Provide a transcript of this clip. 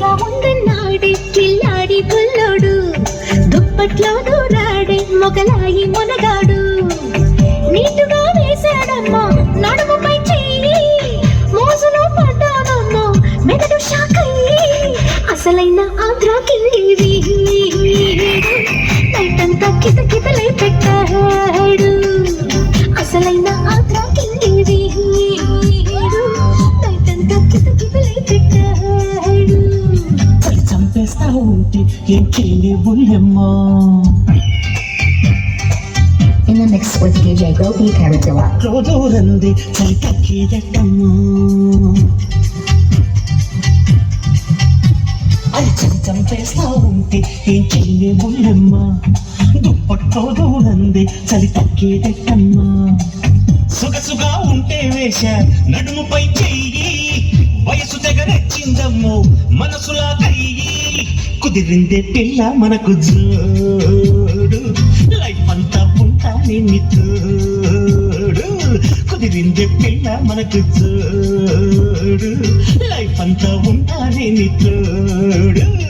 హాయిగా ఉందన్నాడే కిల్లాడి పుల్లోడు. దుప్పట్లో దూరాడే మొగలాయి మునగాడు. నీటుగా వేశాడమ్మా నడుముపై చెయ్యి. మోజులో పడ్డానమ్మా మెదడు షాకయ్యి అసలైన ఆంధ్ర కింగిరి నైటంతా కితకితలై పెట్టాడు. అసలైన ఆంధ్ర కింగిరి చలి చంపేస్తా ఉంటే ఏం చేయలే Bullemma In the mix with DJ Gopi Paradilla. రోజురంది చలి తగ్గేదట్టమ్మా అది చలి చంపేస్తా ఉంటే ఏం చేయలే బుల్లెమ్మా దుప్పట్లో దూరంది చలి తగ్గేదట్టమ్మా సుగసుగా ఉంటే వేష నడుముపై చెయ్యి వయసు తెగరెచ్చిందమ్మో మనసులా కయ్యి కుదిరిందే పిల్ల మనకు జోడు. లైఫ్ అంతా ఉంటా నిన్ను తోడు కుదిరిందే పిల్ల మనకు జోడు. లైఫ్ అంతా ఉంటా నిన్ను తోడు